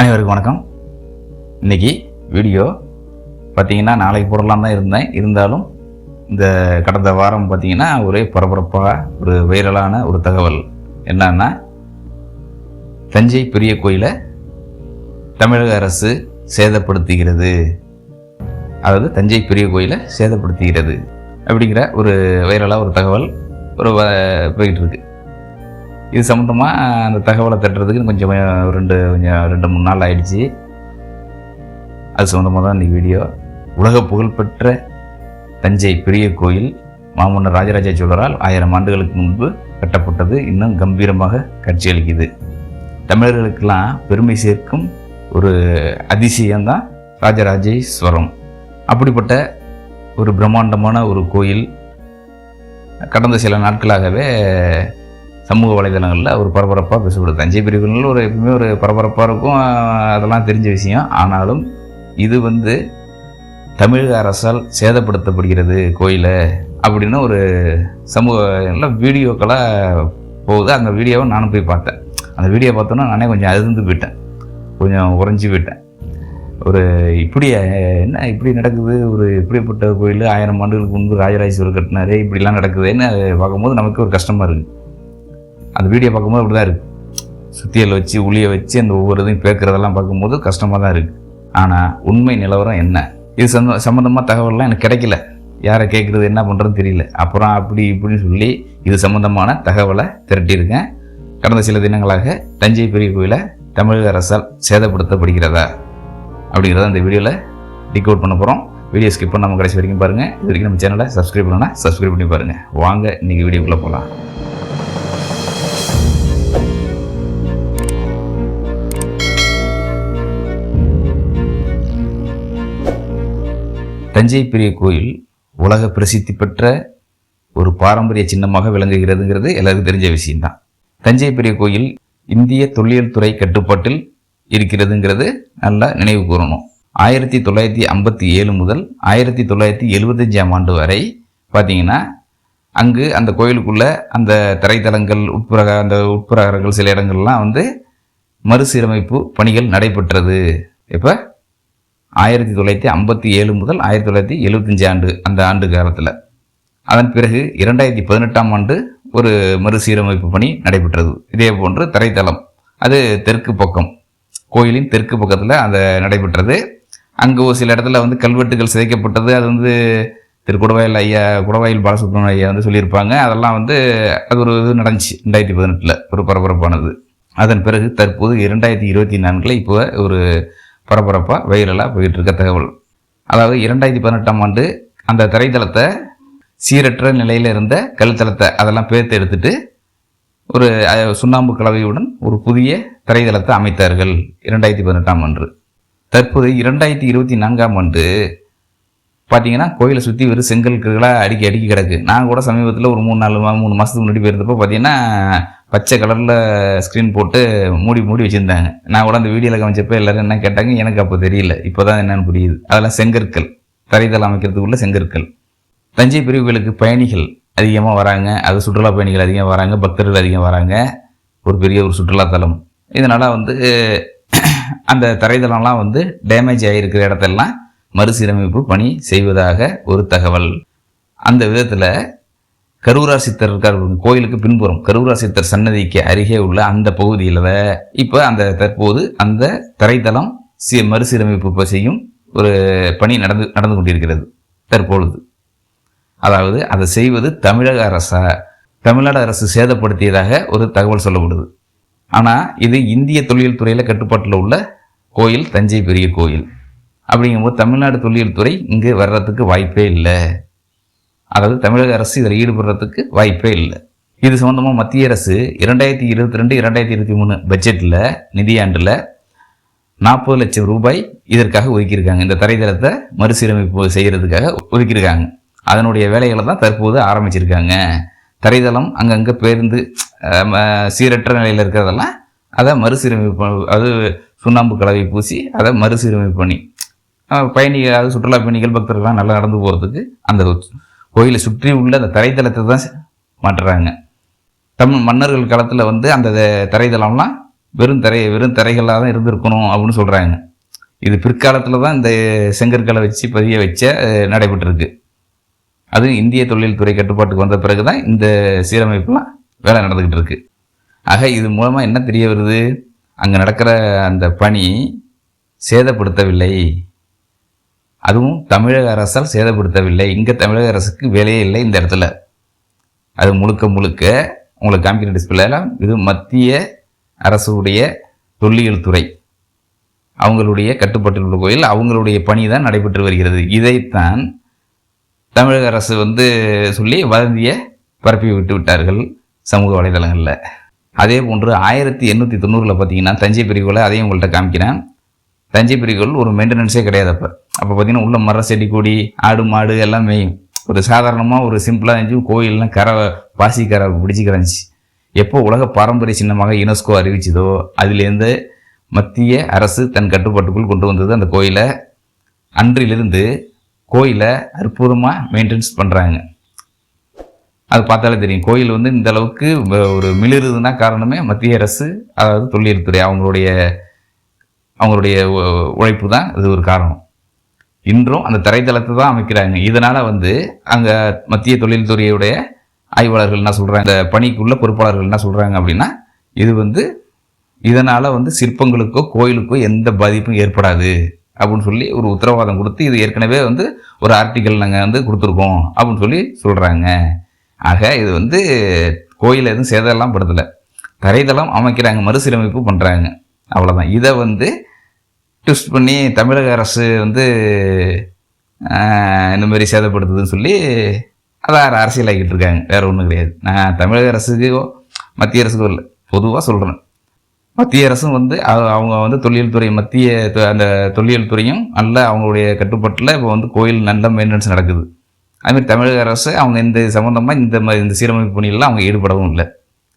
அனைவருக்கும் வணக்கம். இன்னைக்கு வீடியோ பார்த்தீங்கன்னா நாளைக்கு போடலாம் தான் இருந்தேன். இருந்தாலும் இந்த கடந்த வாரம் பார்த்தீங்கன்னா ஒரே பரபரப்பாக ஒரு வைரலான ஒரு தகவல். என்னன்னா தஞ்சை பெரிய கோயிலை தமிழக அரசு சேதப்படுத்துகிறது. அதாவது தஞ்சை பெரிய கோயிலை சேதப்படுத்துகிறது. அப்படிங்கிற ஒரு வைரலாக ஒரு தகவல் ஒரு வ- போயிட்டு இது சம்மந்தமாக அந்த தகவலை தட்டுறதுக்கு கொஞ்சம் ரெண்டு கொஞ்சம் ரெண்டு மூணு நாள் ஆயிடுச்சு. அது சம்மந்தமாக தான் இந்த வீடியோ உலக புகழ்பெற்ற தஞ்சை பெரிய கோயில் மாமன்னர் ராஜராஜ சோழரால் ஆயிரம் ஆண்டுகளுக்கு முன்பு கட்டப்பட்டது. இன்னும் கம்பீரமாக காட்சியளிக்குது தமிழர்களுக்கெல்லாம் பெருமை சேர்க்கும் ஒரு அதிசயம்தான் ராஜராஜேஸ்வரம். அப்படிப்பட்ட ஒரு பிரம்மாண்டமான ஒரு கோயில் கடந்த சில நாட்களாகவே சமூக வலைதளங்களில் ஒரு பரபரப்பாக பேசப்படுது. தஞ்சை பெரிய ஒரு எப்பவுமே ஒரு பரபரப்பாக இருக்கும். அதெல்லாம் தெரிஞ்ச விஷயம். ஆனாலும் இது வந்து தமிழக அரசால் சேதப்படுத்தப்படுகிறது கோயிலை அப்படின்னு ஒரு சமூக எல்லாம் வீடியோக்களாக போகுது. அந்த வீடியோவை நானும் போய் பார்த்தேன். அந்த வீடியோ பார்த்தோன்னா நானே கொஞ்சம் அதிர்ந்து போயிட்டேன். கொஞ்சம் உறைஞ்சி போயிட்டேன். ஒரு இப்படி என்ன இப்படி நடக்குது? ஒரு இப்படிப்பட்ட கோயில் ஆயிரம் ஆண்டுகளுக்கு முன்பு ராஜராஜேஸ்வரர் கட்டினாரு இப்படிலாம் நடக்குதுன்னு அதை பார்க்கும்போது நமக்கு ஒரு கஷ்டமாக இருக்குது அந்த வீடியோ பார்க்கும்போது அப்படி தான் இருக்குது சுத்தியல் வச்சு உளியை வச்சு அந்த ஒவ்வொரு இதையும் பேக்கிறதெல்லாம் பார்க்கும்போது கஷ்டமாக தான் இருக்குது ஆனால் உண்மை நிலவரம் என்ன? இது சம்ம சம்மந்தமாக தகவல்லாம் எனக்கு கிடைக்கல. யாரை கேட்குறது என்ன பண்ணுறதுன்னு தெரியல. அப்புறம் அப்படி இப்படின்னு சொல்லி இது சம்மந்தமான தகவலை திரட்டியிருக்கேன். கடந்த சில தினங்களாக தஞ்சை பெரிய கோயிலை தமிழக அரசால் சேதப்படுத்தப்படுகிறதா அப்படிங்கிறத அந்த வீடியோவில் டிகோட் பண்ண போகிறோம் வீடியோ ஸ்கிப் பண்ணாமல் கடைசி வரைக்கும் பாருங்கள் இது வரைக்கும் நம்ம சேனலை சப்ஸ்கிரைப் பண்ணனா சப்ஸ்கிரைப் பண்ணி பாருங்கள் வாங்க இன்றைக்கி வீடியோக்குள்ளே போகலாம் தஞ்சை பெரிய கோயில் உலக பிரசித்தி பெற்ற ஒரு பாரம்பரிய சின்னமாக விளங்குகிறதுங்கிறது எல்லாருக்கும் தெரிஞ்ச விஷயம்தான். தஞ்சை பெரிய கோயில் இந்திய தொல்லியல் துறை கட்டுப்பாட்டில் இருக்கிறதுங்கிறது நல்லா நினைவு கூறணும். ஆயிரத்தி தொள்ளாயிரத்தி ஐம்பத்தி ஏழு முதல் ஆயிரத்தி தொள்ளாயிரத்தி எழுபத்தஞ்சாம் ஆண்டு வரை பார்த்தீங்கன்னா அங்கு அந்த கோயிலுக்குள்ளே அந்த தரைத்தளங்கள் உட்புற அந்த உட்பிரகாரங்கள் சில இடங்கள்லாம் வந்து மறுசீரமைப்பு பணிகள் நடைபெற்றது. இப்போ ஆயிரத்தி தொள்ளாயிரத்தி ஐம்பத்தி ஏழு முதல் ஆயிரத்தி தொள்ளாயிரத்தி எழுபத்தஞ்சு ஆண்டு அந்த ஆண்டு காலத்தில். அதன் பிறகு இரண்டாயிரத்தி பதினெட்டாம் ஆண்டு ஒரு மறுசீரமைப்பு பணி நடைபெற்றது. இதே போன்று தரைத்தளம் அது தெற்கு பக்கம் கோயிலின் தெற்கு பக்கத்தில் அந்த நடைபெற்றது. அங்கே ஒரு சில இடத்துல வந்து கல்வெட்டுகள் சிதைக்கப்பட்டது. அது வந்து திரு குடவாயில் ஐயா குடவாயில் பாலசுப்ரமணிய ஐயா வந்து சொல்லியிருப்பாங்க. அதெல்லாம் வந்து அது ஒரு இது நடந்துச்சு ரெண்டாயிரத்தி பதினெட்டில் ஒரு பரபரப்பானது. அதன் பிறகு தற்போது இரண்டாயிரத்தி இருபத்தி நான்கில் இப்போ ஒரு பரபரப்பாக வைரலாக போயிட்டுருக்க தகவல். அதாவது இரண்டாயிரத்தி பதினெட்டாம் ஆண்டு அந்த திரைத்தளத்தை சீரற்ற நிலையில் இருந்த கல்தளத்தை அதெல்லாம் பேர்த்து எடுத்துட்டு ஒரு சுண்ணாம்பு கலவையுடன் ஒரு புதிய திரைத்தளத்தை அமைத்தார்கள் இரண்டாயிரத்தி பதினெட்டாம் ஆண்டு. தற்போது இரண்டாயிரத்தி இருபத்தி நான்காம் ஆண்டு பார்த்தீங்கன்னா கோயிலை சுற்றி வெறும் செங்கற்களாக அடிக்கி அடிக்கி கிடக்கு. நான் கூட சமீபத்தில் ஒரு மூணு நாலு மா- மூணு மாதத்துக்கு முன்னாடி போயிருந்தப்போ பார்த்தீங்கன்னா பச்சை கலரில் ஸ்க்ரீன் போட்டு மூடி மூடி வச்சுருந்தாங்க. நான் கூட அந்த வீடியோவில் கவனிச்சப்போ எல்லாரும் என்ன கேட்டாங்க எனக்கு அப்போ தெரியல. இப்போ தான் என்னென்னு புரியுது. அதெல்லாம் செங்கற்கள். தரைதளம் அமைக்கிறதுக்குள்ள செங்கற்கள். தஞ்சை பெரிய கோயிலுக்கு பயணிகள் அதிகமாக வராங்க. அது சுற்றுலா பயணிகள் அதிகம் வராங்க. பக்தர்கள் அதிகம் வராங்க. ஒரு பெரிய ஒரு சுற்றுலாத்தலம் இதனால் வந்து அந்த தரைதளம்லாம் வந்து டேமேஜ் ஆகியிருக்கிற இடத்தெல்லாம் மறுசீரமைப்பு பணி செய்வதாக ஒரு தகவல். அந்த விதத்தில் கரூரார் சித்தர் இருக்கார் கோயிலுக்கு பின்புறம். கரூரார் சித்தர் சன்னதிக்கு அருகே உள்ள அந்த பகுதியில் இப்போ அந்த தற்போது அந்த தரைத்தளம் சி மறுசீரமைப்பு செய்யும் ஒரு பணி நடந்து நடந்து கொண்டிருக்கிறது தற்பொழுது. அதாவது அதை செய்வது தமிழக அரசா? தமிழ்நாடு அரசு சேதப்படுத்தியதாக ஒரு தகவல் சொல்லப்படுது. ஆனால் இது இந்திய தொழில் துறையில் கட்டுப்பாட்டில் உள்ள கோயில் தஞ்சை பெரிய கோயில். அப்படிங்கும்போது தமிழ்நாடு தொல்லியல் துறை இங்கே வர்றதுக்கு வாய்ப்பே இல்லை. அதாவது தமிழக அரசு இதில் ஈடுபடுறதுக்கு வாய்ப்பே இல்லை. இது சம்மந்தமாக மத்திய அரசு இரண்டாயிரத்தி இருபத்தி ரெண்டு இரண்டாயிரத்தி இருபத்தி மூணு பட்ஜெட்டில் நிதியாண்டில் நாற்பது லட்சம் ரூபாய் இதற்காக ஒதுக்கியிருக்காங்க. இந்த தரைதளத்தை மறுசீரமைப்பு செய்கிறதுக்காக ஒதுக்கியிருக்காங்க. அதனுடைய வேலைகளை தான் தற்போது ஆரம்பிச்சிருக்காங்க. தரைதளம் அங்கங்கே பேருந்து சீரற்ற நிலையில் இருக்கிறதெல்லாம் அதை மறுசீரமைப்பு அது சுண்ணாம்பு கலவை பூசி அதை மறுசீரமைப்பு பண்ணி பயணிகள் அதாவது சுற்றுலா பயணிகள் பக்தர்கள்லாம் நல்லா நடந்து போகிறதுக்கு அந்த கோயிலை சுற்றி உள்ள அந்த தரைத்தளத்தை தான் மாட்டுறாங்க தமிழ் மன்னர்கள் காலத்தில் வந்து அந்த தரைதளம்லாம் வெறும் தரை வெறும் தரைகளாக தான் இருந்திருக்கணும் அப்படின்னு சொல்கிறாங்க இது பிற்காலத்தில் தான் இந்த செங்கற்களை வச்சு பதிய வச்ச நடைபெற்றிருக்கு. அதுவும் இந்திய தொழில்துறை கட்டுப்பாட்டுக்கு வந்த பிறகு தான் இந்த சீரமைப்புலாம் வேலை நடந்துக்கிட்டு இருக்கு. ஆக இது மூலமாக என்ன தெரிய வருது? அங்கே நடக்கிற அந்த பணி சேதப்படுத்தவில்லை. அதுவும் தமிழக அரசால் சேதப்படுத்தவில்லை. இங்கே தமிழக அரசுக்கு வேலையே இல்லை இந்த இடத்துல. அது முழுக்க முழுக்க உங்களுக்கு காம்பியூட்டர் டிஸ்பிளேலாம் இது மத்திய அரசுடைய தொல்லியல் துறை. அவங்களுடைய கட்டுப்பாட்டில் உள்ள கோயில் அவங்களுடைய பணி தான் நடைபெற்று வருகிறது. இதைத்தான் தமிழக அரசு வந்து சொல்லி வதந்தியை பரப்பி விட்டு விட்டார்கள் சமூக வலைதளங்களில். அதே போன்று ஆயிரத்தி எண்ணூற்றி தொண்ணூறில் பார்த்தீங்கன்னா தஞ்சை பிரிவில் அதையும் உங்கள்கிட்ட காமிக்கிறேன். தஞ்சை பிரிவுகள் ஒரு மெயின்டெனன்ஸே கிடையாது அப்போ. அப்போ பார்த்தீங்கன்னா உள்ள மரம் செடி கொடி ஆடு மாடு எல்லாம் மேயும். ஒரு சாதாரணமாக ஒரு சிம்பிளாக இருந்துச்சு கோயில்லாம் கரை பாசி கரை பிடிச்சி கிடந்துச்சு. எப்போ உலக பாரம்பரிய சின்னமாக யுனெஸ்கோ அறிவிச்சதோ அதுலேருந்து மத்திய அரசு தன் கட்டுப்பாட்டுக்குள் கொண்டு வந்தது அந்த கோயிலை. அன்றிலிருந்து கோயிலை அற்புதமாக மெயின்டெனன்ஸ் பண்ணுறாங்க அது பார்த்தாலே தெரியும். கோயில் வந்து இந்த அளவுக்கு ஒரு மிளிருதுன்னா காரணமே மத்திய அரசு அதாவது தொல்லியல் துறை அவங்களுடைய அவங்களுடைய உழைப்பு தான் இது ஒரு காரணம். இன்றும் அந்த தரைத்தளத்தை தான் அமைக்கிறாங்க. இதனால் வந்து அங்கே மத்திய தொழில்துறையுடைய ஆய்வாளர்கள் என்ன சொல்கிறாங்க இந்த பணிக்குள்ள பொறுப்பாளர்கள் என்ன சொல்கிறாங்க அப்படின்னா இது வந்து இதனால் வந்து சிற்பங்களுக்கோ கோயிலுக்கோ எந்த பாதிப்பும் ஏற்படாது அப்படின்னு சொல்லி ஒரு உத்தரவாதம் கொடுத்து இது ஏற்கனவே வந்து ஒரு ஆர்டிக்கல் நாங்கள் வந்து கொடுத்துருக்கோம் அப்படின்னு சொல்லி சொல்கிறாங்க ஆக இது வந்து கோயில் எதுவும் சேதம்லாம் படுத்தலை. தரைதளம் அமைக்கிறாங்க மறுசீரமைப்பு பண்ணுறாங்க அவ்வளோதான் இதை வந்து ட்விஸ்ட் பண்ணி தமிழக அரசு வந்து இந்த மாதிரி சேதப்படுத்துதுன்னு சொல்லி அதை அரசியலாக்கிட்டு இருக்காங்க. வேறு ஒன்றும் கிடையாது. நான் தமிழக அரசுக்கோ மத்திய அரசுக்கோ இல்லை. பொதுவாக சொல்கிறேன் மத்திய அரசும் வந்து அவங்க வந்து தொழில் துறை மத்திய தொ- அந்த தொழில் துறையும் நல்ல அவங்களுடைய கட்டுப்பாட்டில் இப்போ வந்து கோயில் நல்ல மெயின்டெனன்ஸ் நடக்குது. அதுமாதிரி தமிழக அரசு அவங்க இந்த சம்மந்தமாக இந்த மாதிரி இந்த சீரமைப்பு பணியெல்லாம் அவங்க ஈடுபடவும் இல்லை.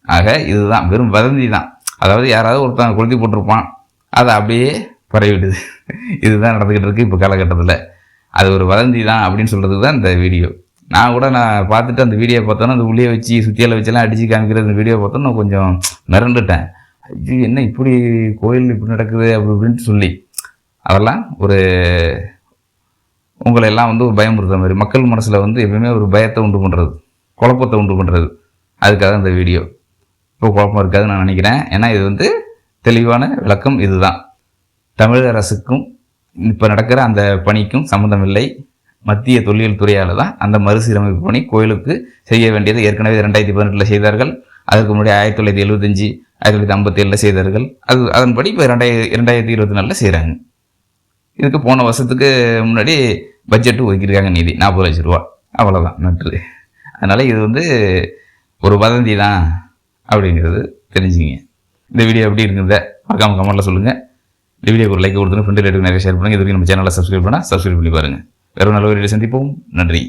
ஆக இதுதான் வெறும் வதந்தி தான் அதாவது யாராவது ஒருத்தன் கொளுத்தி போட்டிருப்பான். அதை அப்படியே பரவிடுது இதுதான் நடந்துக்கிட்டு இருக்குது இப்போ காலகட்டத்தில். அது ஒரு வதந்தி தான் அப்படின்னு சொல்கிறதுக்கு தான் இந்த வீடியோ. நான் கூட நான் பார்த்துட்டு அந்த வீடியோ பார்த்தோன்னா அந்த உள்ளே வச்சு சுத்தியால வச்செல்லாம் அடித்து காமிக்கிறது அந்த வீடியோ பார்த்தோன்னா கொஞ்சம் மிரண்டுட்டேன். ஐயோ என்ன இப்படி கோயில் இப்படி நடக்குது அப்படி இப்படின்ட்டு சொல்லி. அதெல்லாம் ஒரு உங்களை எல்லாம் வந்து ஒரு பயமுறுத்துற மாதிரி. மக்கள் மனசில் வந்து எப்பயுமே ஒரு பயத்தை உண்டு பண்ணுறது குழப்பத்தை உண்டு பண்ணுறது அதுக்காக இந்த வீடியோ. இப்போ குழப்பம் இருக்காதுன்னு நான் நினைக்கிறேன். ஏன்னா இது வந்து தெளிவான விளக்கம் இதுதான். தமிழக அரசுக்கும் இப்போ நடக்கிற அந்த பணிக்கும் சம்மந்தம் இல்லை மத்திய தொல்லியல் துறையால் தான் அந்த மறுசீரமைப்பு பணி கோயிலுக்கு செய்ய வேண்டியது. ஏற்கனவே ரெண்டாயிரத்தி பதினெட்டில் செய்தார்கள். அதுக்கு முன்னாடி ஆயிரத்தி தொள்ளாயிரத்தி எழுபத்தஞ்சி ஆயிரத்தி தொள்ளாயிரத்தி ஐம்பத்தி ஏழில் செய்தார்கள். அது அதன்படி இப்போ ரெண்டாயிரத்தி இரண்டாயிரத்தி இருபத்தி நாலில் செய்கிறாங்க இதுக்கு போன வருஷத்துக்கு முன்னாடி பட்ஜெட்டு ஒதுக்கியிருக்காங்க நிதி. நாற்பது லட்ச ரூபா. அவ்வளோதான் நட்டு அதனால் இது வந்து ஒரு வதந்தி தான் அப்படிங்கிறது தெரிஞ்சுங்க இந்த வீடியோ எப்படி இருக்குறத மறக்காமல் கமெண்ட்டில் சொல்லுங்கள் இந்த வீடியோக்கு ஒரு லைக் கொடுத்துருங்க ஃப்ரெண்டு ரிலேட்டிவ் நிறைய ஷேர் பண்ணுங்கள் இது வரைக்கும் நம்ம சேனலை சப்ஸ்கிரைப் பண்ணால் சப்ஸ்கிரைப் பண்ணி பாருங்கள் வேறு நல்ல வீடியோ சந்திப்போம். நன்றி.